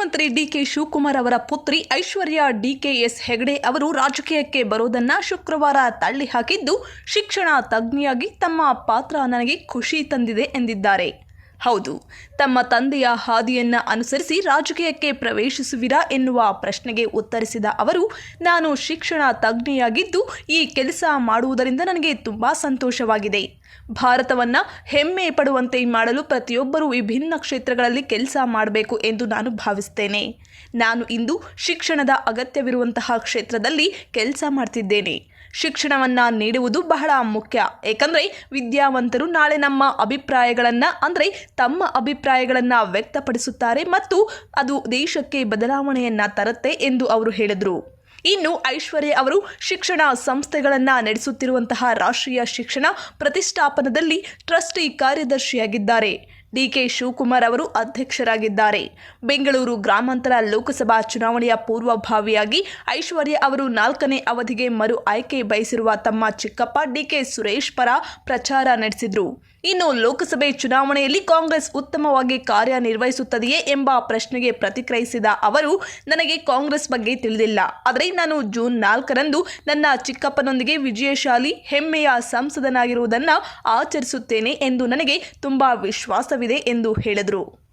ಮುಖ್ಯಮಂತ್ರಿ ಡಿಕೆ ಶಿವಕುಮಾರ್ ಅವರ ಪುತ್ರಿ ಐಶ್ವರ್ಯ ಡಿಕೆಎಸ್ ಹೆಗಡೆ ಅವರು ರಾಜಕೀಯಕ್ಕೆ ಬರೋದನ್ನ ಶುಕ್ರವಾರ ತಳ್ಳಿ ಹಾಕಿದ್ದು ಶಿಕ್ಷಣ ತಜ್ಞೆಯಾಗಿ ತಮ್ಮ ಪಾತ್ರ ನನಗೆ ಖುಷಿ ತಂದಿದೆ ಎಂದಿದ್ದಾರೆ. ಹೌದು, ತಮ್ಮ ತಂದೆಯ ಹಾದಿಯನ್ನ ಅನುಸರಿಸಿ ರಾಜಕೀಯಕ್ಕೆ ಪ್ರವೇಶಿಸುವಿರಾ ಎನ್ನುವ ಪ್ರಶ್ನೆಗೆ ಉತ್ತರಿಸಿದ ಅವರು, ನಾನು ಶಿಕ್ಷಣ ತಜ್ಞೆಯಾಗಿದ್ದು, ಈ ಕೆಲಸ ಮಾಡುವುದರಿಂದ ನನಗೆ ತುಂಬಾ ಸಂತೋಷವಾಗಿದೆ. ಭಾರತವನ್ನ ಹೆಮ್ಮೆ ಪಡುವಂತೆ ಮಾಡಲು ಪ್ರತಿಯೊಬ್ಬರೂ ವಿಭಿನ್ನ ಕ್ಷೇತ್ರಗಳಲ್ಲಿ ಕೆಲಸ ಮಾಡಬೇಕು ಎಂದು ನಾನು ಭಾವಿಸ್ತೇನೆ. ನಾನು ಇಂದು ಶಿಕ್ಷಣದ ಅಗತ್ಯವಿರುವಂತಹ ಕ್ಷೇತ್ರದಲ್ಲಿ ಕೆಲಸ ಮಾಡ್ತಿದ್ದೇನೆ. ಶಿಕ್ಷಣವನ್ನ ನೀಡುವುದು ಬಹಳ ಮುಖ್ಯ. ಏಕೆಂದರೆ ವಿದ್ಯಾವಂತರು ನಾಳೆ ನಮ್ಮ ಅಭಿಪ್ರಾಯಗಳನ್ನು, ಅಂದರೆ ತಮ್ಮ ಅಭಿಪ್ರಾಯಗಳನ್ನು ವ್ಯಕ್ತಪಡಿಸುತ್ತಾರೆ ಮತ್ತು ಅದು ದೇಶಕ್ಕೆ ಬದಲಾವಣೆಯನ್ನು ತರುತ್ತೆ ಎಂದು ಅವರು ಹೇಳಿದರು. ಇನ್ನು ಐಶ್ವರ್ಯ ಅವರು ಶಿಕ್ಷಣ ಸಂಸ್ಥೆಗಳನ್ನು ನಡೆಸುತ್ತಿರುವಂತಹ ರಾಷ್ಟ್ರೀಯ ಶಿಕ್ಷಣ ಪ್ರತಿಷ್ಠಾಪನದಲ್ಲಿ ಟ್ರಸ್ಟಿ ಕಾರ್ಯದರ್ಶಿಯಾಗಿದ್ದಾರೆ. ಡಿಕೆ ಶಿವಕುಮಾರ್ ಅವರು ಅಧ್ಯಕ್ಷರಾಗಿದ್ದಾರೆ. ಬೆಂಗಳೂರು ಗ್ರಾಮಾಂತರ ಲೋಕಸಭಾ ಚುನಾವಣೆಯ ಪೂರ್ವಭಾವಿಯಾಗಿ ಐಶ್ವರ್ಯ ಅವರು ನಾಲ್ಕನೇ ಅವಧಿಗೆ ಮರು ಆಯ್ಕೆ ಬಯಸಿರುವ ತಮ್ಮ ಚಿಕ್ಕಪ್ಪ ಡಿಕೆ ಸುರೇಶ್ ಪರ ಪ್ರಚಾರ ನಡೆಸಿದರು. ಇನ್ನು ಲೋಕಸಭೆ ಚುನಾವಣೆಯಲ್ಲಿ ಕಾಂಗ್ರೆಸ್ ಉತ್ತಮವಾಗಿ ಕಾರ್ಯನಿರ್ವಹಿಸುತ್ತದೆಯೇ ಎಂಬ ಪ್ರಶ್ನೆಗೆ ಪ್ರತಿಕ್ರಿಯಿಸಿದ ಅವರು, ನನಗೆ ಕಾಂಗ್ರೆಸ್ ಬಗ್ಗೆ ತಿಳಿದಿಲ್ಲ. ಆದರೆ ನಾನು ಜೂನ್ ನಾಲ್ಕರಂದು ನನ್ನ ಚಿಕ್ಕಪ್ಪನೊಂದಿಗೆ ವಿಜಯಶಾಲಿ, ಹೆಮ್ಮೆಯ ಸಂಸದನಾಗಿರುವುದನ್ನು ಆಚರಿಸುತ್ತೇನೆ ಎಂದು ನನಗೆ ತುಂಬಾ ವಿಶ್ವಾಸವಿದೆ. ಎಂದು ಹೇಳಿದರು.